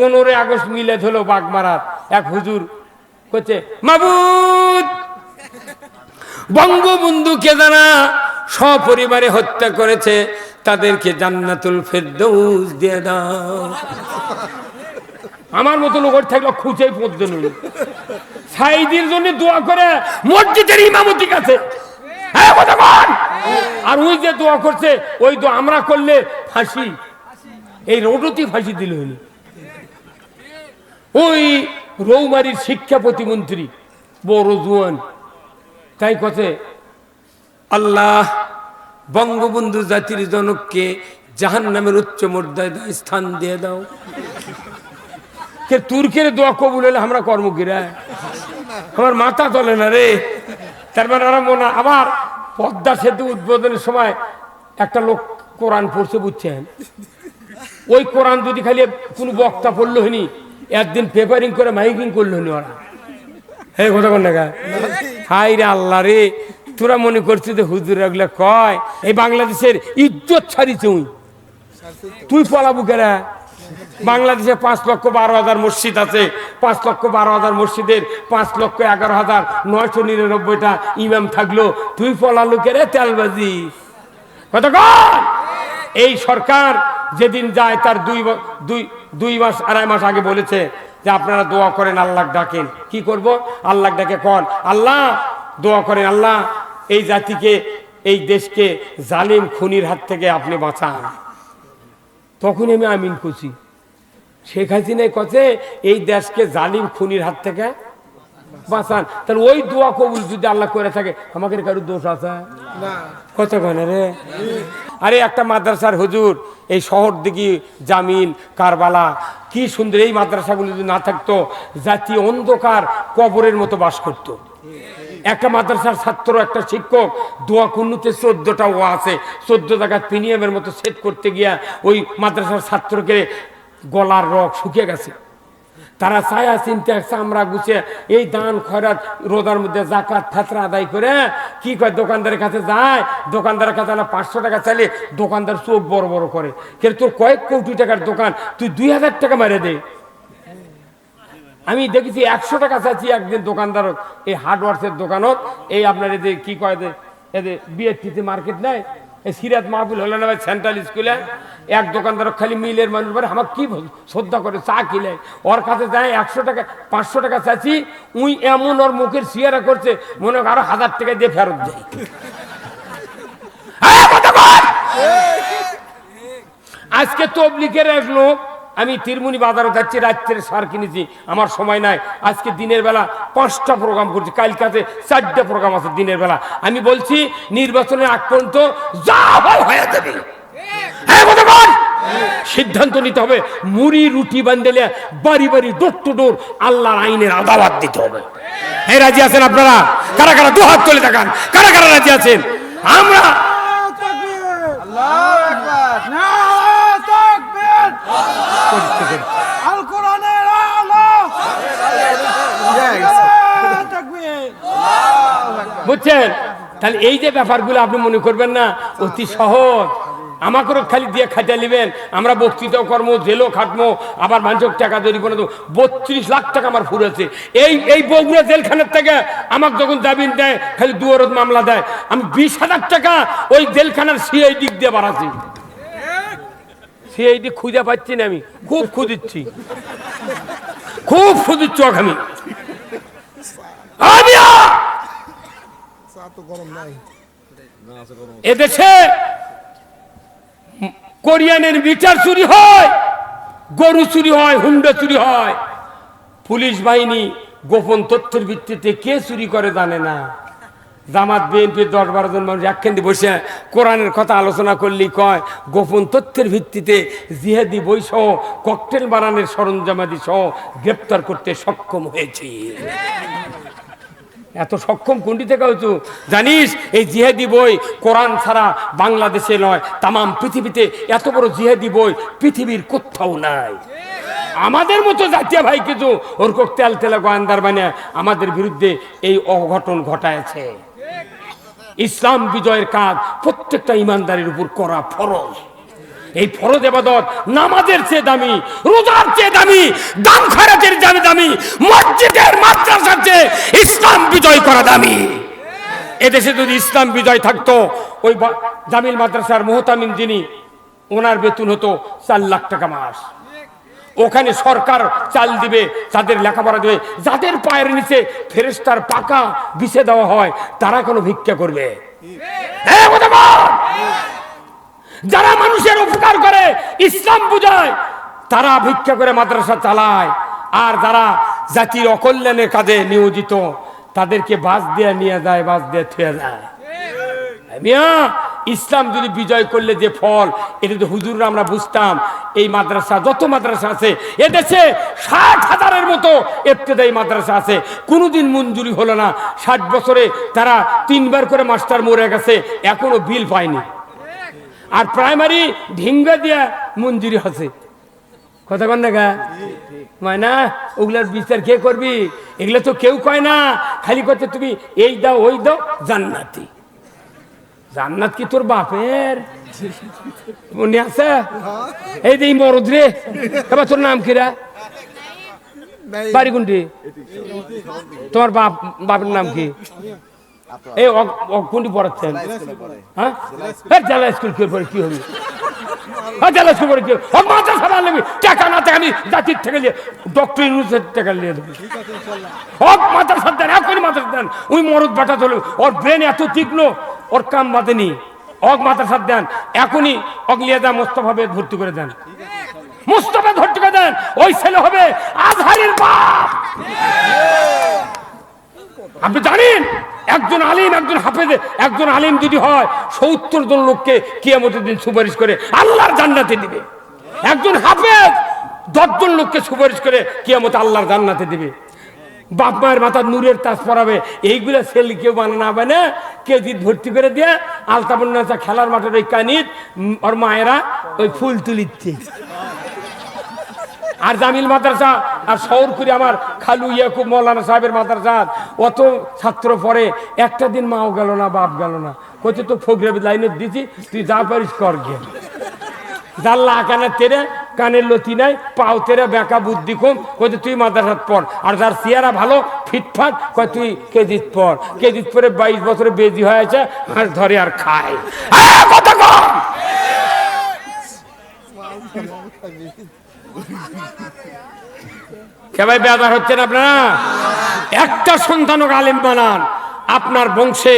পনেরোই আগস্ট মিলে হলো বাগমারাত এক হুজুর করছে মাবুদ বঙ্গবন্ধুকে যারা সপরিবারে হত্যা করেছে, তাদেরকে জান্নাতুল ফেরদৌস দিয়ে দাও। আমার মতো লোক থাকলে খুঁজেই পড়তে নই। সাইদির জন্য দোয়া করে মসজিদের ইমামতি কাছে। হ্যাঁ। আর ওই যে দোয়া করছে, ওই তো আমরা করলে ফাঁসি। এই রোডতি ফাঁসি দিল হইল ওই রৌমারির শিক্ষা প্রতিমন্ত্রী বড় জুয়ান। তাই কথে আল্লাহ বঙ্গবন্ধু জাতির জনককে জাহান নামের উচ্চ মর্যাদায় স্থান দিয়ে দাও। কে তুর্কের দোয়া কবুল হলে আমরা কর্মকিরা আমার মাথা চলে না রে। তারপরে মানে ওরা মনে আবার পদ্মা সেতু উদ্বোধনের সময় একটা লোক কোরআন পড়ছে বুঝছেন? ওই কোরআন যদি খালি কোনো বক্তা পড়ল হয়নি একদিন পেপারিং করে মাইকিং করল হয়নি ওরা। হে কথা কোন টাকা হাই রে আল্লাহ রে, তোরা মনে করছিস যে হুজুর এগুলা কয়? এই বাংলাদেশের ইজ্জত ছাড়িছে উই তুই পলাবু কেরা বাংলাদেশে পাঁচ লক্ষ বারো হাজার মসজিদ আছে। পাঁচ লক্ষ বারো হাজার মসজিদের পাঁচ লক্ষ এগারো হাজার নয়শো নিরানব্বইটা ইমাম থাকল। তুই পলালু কেরে তেলবাজি। কতক্ষণ এই সরকার যেদিন যায় তার দুই দুই দুই মাস, আড়াই মাস আগে বলেছে যে আপনারা দোয়া করেন, আল্লাহ ডাকেন। কি করব? আল্লাহ ডাকে কন, আল্লাহ, দোয়া করেন, আল্লাহ, এই জাতিকে, এই দেশকে জালিম খুনির হাত থেকে আপনি বাঁচান। তখন আমি আমিন খুশি শেখ হাসিনাই কছে, এই দেশকে জালিম খুনির হাত থেকে বাঁচান। তাহলে ওই দোয়া কবুল যদি আল্লাহ করে থাকে আমাকে কারও দোষ আছে? কত রে? আরে একটা মাদ্রাসার হুজুর এই শহর দিকে জামিল কারবালা কি সুন্দর এই মাদ্রাসাগুলো যদি না থাকতো জাতি অন্ধকার কবরের মতো বাস করত। একটা মাদ্রাসার ছাত্র একটা শিক্ষক দোয়া কুন্নুতে চোদ্দটা ও আছে চোদ্দ জায়গায় প্রিমিয়ামের মতো সেট করতে গিয়া ওই মাদ্রাসার ছাত্রকে গলার রক শুকিয়ে গেছে। তারা ছায়া চিনতে চামড়া গুছে এই দান, খয়রাত রোদার মধ্যে জাকাত ফাতরা আদায় করে কি কয়, দোকানদারের কাছে যায়, দোকানদারের কাছে না পাঁচশো টাকা চাইলে দোকানদার চোখ বড় বড় করে। কিন্তু তোর কয়েক কোটি টাকার দোকান, তুই দুই হাজার টাকা মেরে দে। আমি দেখেছি একশো টাকা চাচ্ছি একদিন দোকানদার, এই হার্ডওয়ার্সের দোকানত, এই আপনার এদের কি কয় এদের বিএসটিতে মার্কেট নেয় এই সিরাত মাহবুল হলো না সেন্ট্রাল স্কুলে। এক দোকানদার খালি মিলের মানুষ বলে আমার কি শ্রদ্ধা করে, চা কিলে ওর কাছে যায় একশো টাকা, পাঁচশো টাকা চাচি উই এমন ওর মুখের সিয়ারা করছে, মনে হয় আরও হাজার টাকা দিয়ে ফেরত দেয়। হ্যাঁ! আজকে তবলিকের এক লোক আমি তিরমুনি বাজারে যাচ্ছি রাত্রে সার কিনেছি, আমার সময় নাই। আজকে দিনের বেলা পাঁচটা প্রোগ্রাম করছি কাল কাছে চারটা প্রোগ্রাম আছে দিনের বেলা। আমি বলছি, নির্বাচনের আগ পর্যন্ত হয়! সিদ্ধান্ত নিতে হবে, মুড়ি, রুটি বান্ধেলে বাড়ি বাড়ি ডোর টু ডোর আল্লাহর আইনের আদালত দিতে হবে। হ্যাঁ রাজি আছেন আপনারা? কারা কারা? দু হাত তুলে দেখান। কারা কারা রাজি আছেন? আমরা আল্লাহু আল কোরআনের আলো। বুঝছেন? তাহলে এই যে ব্যাপারগুলো আপনি মনে করবেন না অতি সহজ। আমাকেও খালি দিয়ে খাটিয়ে নেবেন। আমরা বক্তৃতাও কর্ম জেলও খাটবো আবার মানুষক টাকা তৈরি করে দেবো। বত্রিশ লাখ টাকা আমার ফুরেছে এই এই বগুড়া জেলখানার থেকে আমাকে যখন জামিন দেয় খালি দুয়ারত মামলা দেয় আমি বিশ হাজার টাকা ওই জেলখানার সিআইডি দিয়ে বাড়াচ্ছি। সিআইডি খুঁজে পাচ্ছি না আমি। খুব খুঁজিচ্ছি খুব খুঁজিচ্ছি আমি এদেশে কোরিয়ানের মিটার চুরি হয়, গরু চুরি হয়, হুন্ডা চুরি হয়। পুলিশ বাহিনী গোপন তথ্যের ভিত্তিতে কে চুরি করে জানে না। জামাত বিএনপির দশ বারো জন মানুষ একখানে বসে কোরআনের কথা আলোচনা করলেই কয়, গোপন তথ্যের ভিত্তিতে জিহাদি বই সহ ককটেল বানানোর সরঞ্জামাদি সহ গ্রেপ্তার করতে সক্ষম হয়েছে। এত সক্ষম কোনটি থেকে হয়েছো? জানিস, এই জিহাদি বই কোরআন ছাড়া বাংলাদেশে নয়, তামাম পৃথিবীতে এত বড় জিহাদি বই পৃথিবীর কোথাও নাই। আমাদের মতো জাতীয় ভাই কিছু ওরকম তেল তেলা গোয়েন্দার মানে আমাদের বিরুদ্ধে এই অঘটন ঘটায়ছে ইসলাম বিজয়ের কাজ প্রত্যেকটা ইমানদারের উপর করা ফরজ। এই ফরজ এবাদত নামাজের চেয়ে দামি, রোজার চেয়ে দামি, দান খয়রাতের দামি দামি, মসজিদের মাদ্রাসার চেয়ে ইসলাম বিজয় করা দামি। এদেশে যদি ইসলাম বিজয় থাকতো, ওই জামিল মাদ্রাসার মোহতামিম যিনি, ওনার বেতন হতো চার লাখ টাকা মাস। ওখানে সরকার চাল দিবে যাদের লেখাপড়া দেবে যাদের পায়ের নিচে ফেরেস্তার পাকা বিছে দেওয়া হয় তারা কোনো ভিক্ষা করবে! যারা মানুষের উপকার করে ইসলাম বুঝায় তারা ভিক্ষা করে মাদ্রাসা চালায়। আর যারা জাতির অকল্যাণের কাজে নিয়োজিত তাদেরকে বাস দিয়ে নিয়ে যায় বাস দিয়ে থুয়ে যায়। মিয়া ইসলাম যদি বিজয় করলে যে ফল, এটা তো হুজুররা আমরা বুঝতাম। এই মাদ্রাসা, যত মাদ্রাসা আছে, এদেশে ষাট হাজারের মতো এফতেদায়ী মাদ্রাসা আছে। কোনোদিন মঞ্জুরি হলো না। ষাট বছরে তারা তিনবার করে মাস্টার মরে গেছে, এখনও বিল পায়নি। আর প্রাইমারি ঢিঙ্গা দিয়া মঞ্জুরি আছে কথা কন না গা। মায়না, ওগুলার বিচার কে করবি? এগুলো তো কেউ কয় না। খালি করতে তুমি এই দাও, ওই দাও, জান্নাতি। জান্নাত কি তোর বাপের? মনে আছে? এই এই মরদ রে। এবার তোর নাম কিরা বাড়ি কোনটি? তোমার বাপ বাপের নাম কি? এই কোনটি পড়াচ্ছেন? হ্যাঁ? জেলা স্কুল কি হবে? জেলা স্কুল পড়ে কি হবে? ও মাথা সারা নেবে টাকা না আমি জাতির থেকে নিয়ে ডক্টর ইউনুসের টাকা নিয়ে দেবো হক মাথা সাদ্দান এখনই মাথা সাদ্দান ওই মরদ বাটা চলে ওর ব্রেন এত তীক্ষ্ণ, ওর বাঁধেনি সাদ্দান এখনই অগলিয়া দা মোস্তফাবে ভর্তি করে দেন। করে দেন, ওই ছেলে হবে আজহারের বাপ। আপনি জানেন? একজন আলিম, একজন হাফেজে, একজন আলিম যদি হয়, সত্তর জন লোককে কিয়ামতের দিন সুপারিশ করে আল্লাহর জান্নাতে দিবে। একজন হাফেজ দশজন লোককে সুপারিশ করে কিয়ামতে আল্লাহর জান্নাতে দিবে। বাপ মায়ের মাথার নূরের তাজ পরাবে, এইগুলা ছেলে কেউ বানানো হবে কেউ কেজিত ভর্তি করে দিয়ে আলতাবন্যা খেলার মাঠের ওই কানিত ওর মায়েরা ওই ফুল তুলিচ্ছে। আর জামিল মাদ্রাসা, আর শহর করে আমার খালু ইয়াকুব মৌলানা সাহেবের মাদ্রাসা। অত ছাত্র পড়ে একটা দিন মাও গেল না, বাপ গেল না। কইতে তো ফোগ্রাবি লাইনে দিছি, তুই যা পারিস কর গে। জাল্লা কানে তেরে, কানের লতি নাই, পাও তেরে, বেকা বুদ্ধি কম। কইতে তুই মাদ্রাসাত পড়। আর যার চেহারা ভালো, ফিটফাট, কয়, তুই কেজিত পড়। কেজিত পরে বাইশ বছরে বেজি হয়েছে, হাঁস ধরে আর খায়। কথা কম! কে ভাই বেদার হচ্ছেন আপনারা? একটা সন্তানক আলেম বানান। আপনার বংশে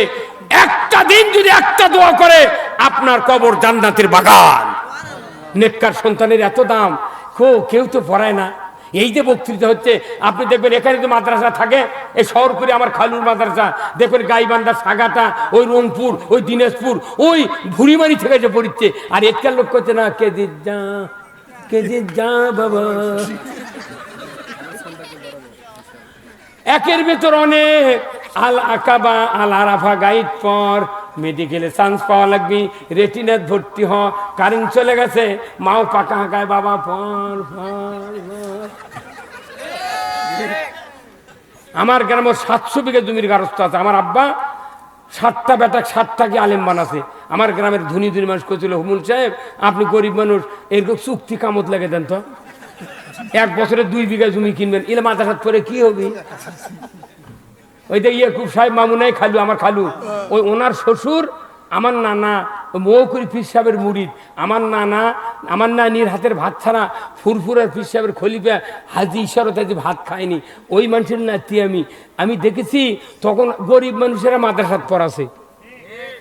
একটা দিন যদি একটা দোয়া করে, আপনার কবর জান্নাতের বাগান। নেককার সন্তানের এত দাম। কো কেউ তো পড়ায় না। এই যে বক্তৃতা হচ্ছে, আপনি দেখবেন এখানে যে মাদ্রাসা থাকে। এই শহর করে আমার খালুর মাদ্রাসা। দেখবেন গাইবান্ধা, সাগাটা, ওই রংপুর, ওই দিনাজপুর, ওই ভুড়িমারি থেকে যে পড়িচ্ছে। আর এখানকার লোক করছে না কেজি যা কেজি যা, বাবা। একের ভেতর অনেক। আল আকাবা, আল আরাফা গাইড পর মেডিকেলে চান্স পাওয়া লাগবে। রেটিনাত ভর্তি হ। কারেন্ট চলে গেছে। মাও পাকা হাঁকায়, বাবা ফল পর। আমার গ্রামের সাতশো বিঘা জমির গারস্থ আছে। আমার আব্বা সাতটা বেটা সাতটাকে আলেম বানাছে। আমার গ্রামের ধনী ধনী মানুষ করছিল হুমুল সাহেব, আপনি গরিব মানুষ, এরকম চুক্তি কামত লাগে দেন তো। এক বছরে দুই বিঘা জমি কিনবেন। ইলে মাদ্রাসাত পরে কি হবে? ওই যে ইয়ে খুব সাহেব মামুনাই খালু, আমার খালু। ওই ওনার শ্বশুর, আমার নানা মৌকুরি পীর সাহেবের মুড়িদ। আমার নানা, আমার নানির হাতের ভাত ছাড়া ফুরফুরের পীর সাহেবের খলিফা হাজি ঈশ্বরত যে ভাত খায়নি। ওই মানুষের নাতি আমি। আমি দেখেছি, তখন গরিব মানুষেরা মাদ্রাসাত পড়াছে।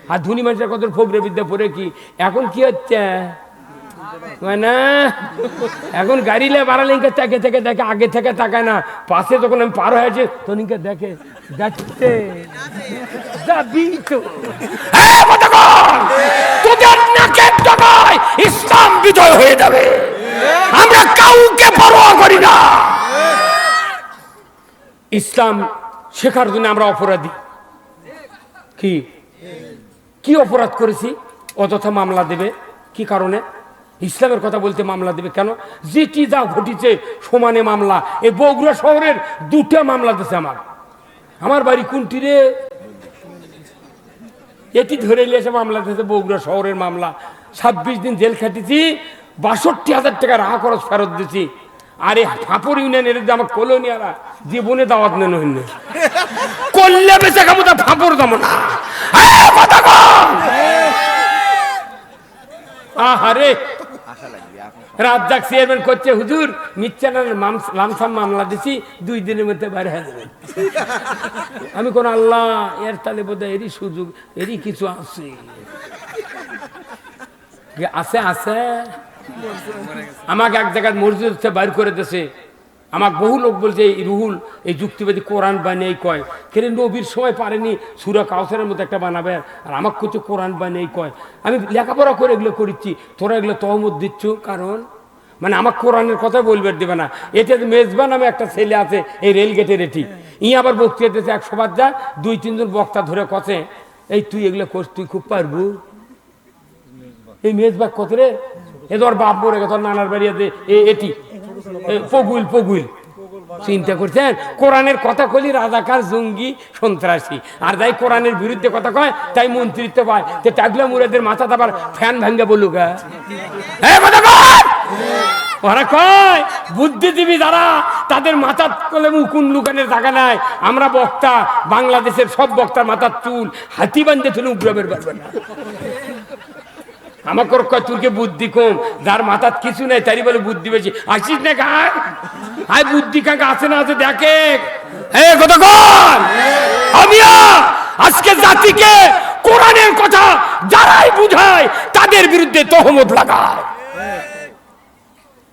আর ধনী মানুষের কত ফোকরে বিদ্যা পড়ে কি? এখন কি হচ্ছে? এখন গাড়ি লে বাড়ালিংকে তাকে থেকে দেখে, আগে থেকে তাকায় না। পাশে যখন আমি পার হয়েছে দেখে তো তোদের নাকের ডগায় ইসলাম বিজয় হয়ে যাবে। আমরা কাউকে পরোয়া করি না। ইসলাম শেখার জন্য আমরা অপরাধী। কি? কি অপরাধ করেছি? অযথা মামলা দেবে। কি কারণে? ইসলামের কথা বলতে মামলা দেবে কেন? যেটি যা ঘটিছে, সমানে মামলা। এই বগুড়া শহরের দুটা মামলা দিছে আমার। আমার বাড়ি কোনটি রে? এটি ধরে নিয়ে এসে মামলা দিয়েছে বগুড়া শহরের মামলা। ছাব্বিশ দিন জেল খাটিছি, বাষট্টি হাজার টাকা রাহা খরচ ফেরত দিছি। আরে ফাপড় ইউনিয়নের আমার কলোনিয়ারা, জীবনে দাওয়াত নেন হইন। করলে বেঁচে খাব তা ফাপড় দামো না! আহারে রাজ্জাক চেয়ারম্যান করছে, হুজুর, মিচ্ছানের লামসাম মামলা দিছি, দুই দিনের মধ্যে বাইরে হয়ে যাবেন আমি কোন আল্লাহ, এর তালে বোধ এরই সুযোগ, এরই কিছু আছে। আছে আছে? আমাকে এক জায়গায় মসজিদ বাইর করে দিয়েছে আমাকে বহু লোক বলছে, এই রুহুল, এই যুক্তিবাদী কোরআন বানিয়ে কয়। কেন নবীর সময় পারেনি, সুরা কাউসারের মতো একটা বানাবে, আর আমাকে কিছু কোরআন বানিয়ে কয়। আমি লেখাপড়া করে এগুলো করেছি তোরা এগুলো তহমত দিচ্ছ। কারণ? মানে আমার কোরআনের কথা বলবে দেবে না। এটা মেজবা নামে একটা ছেলে আছে, এই রেল গেটের এটি। ই আবার বক্তৃতা দিতেছে একশো বার যা, দুই তিনজন বক্তা ধরে কষে এই তুই এগুলো করছ, তুই খুব পারবু? এই মেজবাগ কত রে? এ তোর বাপ মরে গেছে তোর নানার বাড়ি আছে এটি। পগুল পগুল চিন্তা করছেন কোরআনের কথা কলি রাজাকার, জঙ্গি, সন্ত্রাসী। আর যাই কোরআনের বিরুদ্ধে কথা কয়, তাই মন্ত্রিত্ব পায়। তো টাগলা মুরাদের মাথা আবার ফ্যান ভাঙ্গা বলুক হ্যাঁ? কয়! ওরা কয়, বুদ্ধিজীবী যারা, তাদের মাথার কোলে মুকুন লুকানের জায়গা নাই। আমরা বক্তা, বাংলাদেশের সব বক্তার মাথার চুল, হাতি বান্ধে তুলে উগ্রবের পারবে না আমাকে কয় বুদ্ধি কম? যার মাথার কিছু নেই, তারই বলে বুদ্ধি বেশি। আসিস না গায় আয় বুদ্ধি কাকে? আছে না আছে দেখে। আজকে জাতিকে কোরআনের কথা যারাই বুঝায়, তাদের বিরুদ্ধে তহমত লাগায়।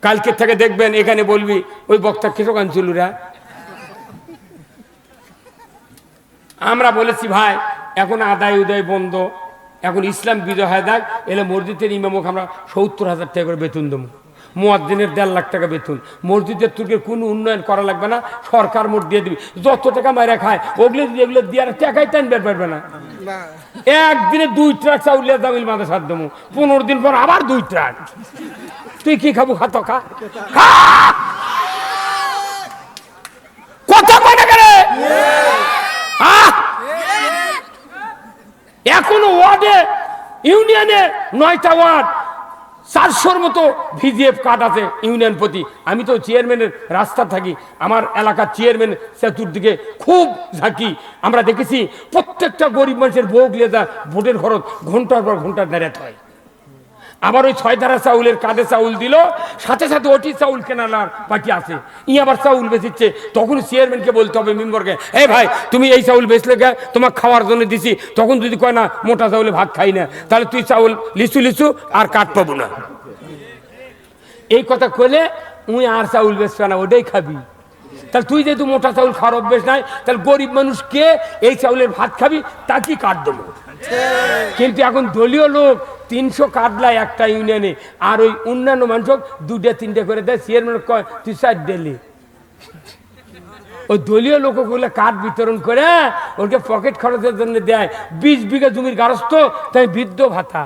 কালকে থেকে দেখবেন, এখানে বলবি, ওই বক্তা কৃষকান চুলুরা আমরা বলেছি, ভাই, এখন আদায় উদয় বন্ধ। এখন ইসলাম বিজয় হয় দেখ এলে মসজিদের ইমামক আমরা সত্তর হাজার টাকা করে বেতন দেবো। মোয়াদ্দিনের দেড় লাখ টাকা বেতন। মসজিদের তুর্কের কোনো উন্নয়ন করা লাগবে না সরকার মোট দিয়ে দিবি। যত টাকা মারা খায় ওগুলো এগুলো দিয়ে আর টাকাই টানবে পারবে না। একদিনে দুই ট্রাক চাউলিয়া দামিল মাথা সার দেবো। পনেরো দিন পর আবার দুই ট্রাক। তুই কি খাব খাত খা। খা! কথা কয় না কেন আহ! এখনও ওয়ার্ডে, ইউনিয়নে নয়টা ওয়ার্ড, চারশোর মতো ভিজিএফ কার্ড আছে ইউনিয়ন প্রতি। আমি তো চেয়ারম্যানের রাস্তা থাকি, আমার এলাকার চেয়ারম্যান সেতুর দিকে খুব ঝাঁকি। আমরা দেখেছি প্রত্যেকটা গরিব মানুষের বউ গিয়ে যা ভোটের খরচ ঘণ্টার পর ঘণ্টার দাঁড়াতে হয় আবার ওই ছয় ধারা চাউলের কাঁধে চাউল দিল, সাথে সাথে ওটি চাউল কেনালার বাকি আছে। ই আবার চাউল বেচিচ্ছে, তখন চেয়ারম্যানকে বলতে হবে মেম্বারকে এই ভাই, তুমি এই চাউল বেচলে গে তোমার খাওয়ার জন্য দিছি। তখন যদি কয়, না, মোটা চাউলে ভাত খাই না, তাহলে তুই চাউল লিচু লিচু আর কাঠ পাবো না। এই কথা কইলে, উই আর চাউল বেচবে না, ওটাই খাবি। তাহলে তুই যেহেতু মোটা চাউল খাওয়ার অভ্যেস নাই, তাহলে গরিব মানুষকে এই চাউলের ভাত খাবি, তা কি কাঠ দেবো? কিন্তু এখন দলীয় লোক তিনশো কাটলায় একটা ইউনিয়নে। আর ওই অন্যান্য মানুষ দুটা তিনটে করে দেয়। চেয়ারম্যান কয়, তুই চার ডেলি ওই দলীয় লোকগুলো কাঠ বিতরণ করে ওকে পকেট খরচের জন্য দেয়। বিশ বিঘা জমির গারস্থ, তাই বৃদ্ধ ভাতা।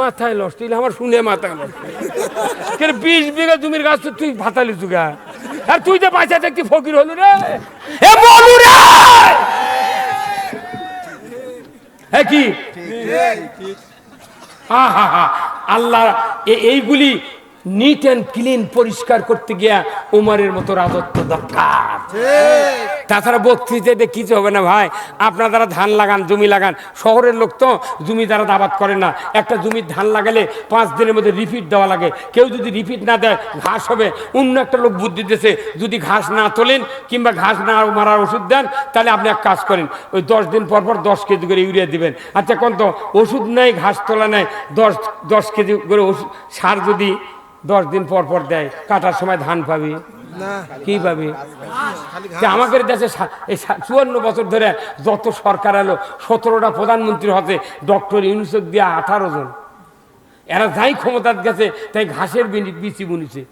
মাথায় লস তুই আমার শুনে মাথায় লস বিশ বিঘা জমির গাছ তো তুই ভাতা লিচু গা? আর তুই যে বাঁচা দেখছি ফকির হলু রে। বলু রে! হ্যাঁ কি? আহা হা আল্লাহ এ- এইগুলি নিট অ্যান্ড ক্লিন পরিষ্কার করতে গিয়া উমারের মতো রাজত্ব দরকার। তাছাড়া বক্তৃতাতে কিছু হবে না ভাই। আপনার যারা ধান লাগান, জমি লাগান। শহরের লোক তো জমি দ্বারা আবাদ করে না। একটা জমির ধান লাগালে পাঁচ দিনের মধ্যে রিপিট দেওয়া লাগে। কেউ যদি রিপিট না দেয়, ঘাস হবে। অন্য একটা লোক বুদ্ধি দিতেছে, যদি ঘাস না তোলেন কিংবা ঘাস না মারার ওষুধ দেন, তাহলে আপনি এক কাজ করেন। ওই দশ দিন পর পর দশ কেজি করে ইউরিয়া দিবেন। আচ্ছা কোন তো? ওষুধ নেই, ঘাস তোলা নেই। দশ দশ কেজি করে ওষুধ, সার যদি দশ দিন পর পর দেয়, কাটার সময় ধান পাবি। কি আমাদের দেশে এই চুয়ান্ন বছর ধরে যত সরকার এলো, সতেরোটা প্রধানমন্ত্রী হতে ডক্টর ইউনুসেফ দিয়ে আঠারো জন। এরা যাই ক্ষমতার গেছে, তাই ঘাসের বিচি বুনিছে।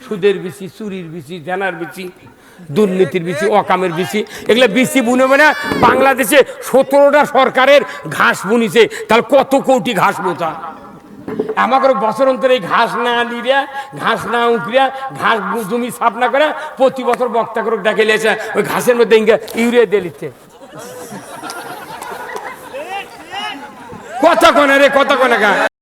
সুদের বিচি, চুরির বিচি জেনার বিচি, দুর্নীতির বিচি, অকামের বিচি। এগুলো বিচি বুনে মানে বাংলাদেশে সতেরোটা সরকারের ঘাস বুনিছে। তাহলে কত কোটি ঘাস বোঝা আমাকে বছর অন্তরে এই ঘাস না নিরিয়া ঘাস না উঁকড়িয়া, ঘাস জমি সাফ না করে প্রতি বছর বক্তা করে ডেকে লিয়েছে ওই ঘাসের মধ্যে ইউরিয়া দিয়ে দিচ্ছে। কথা কনে রে, কথা কনে গা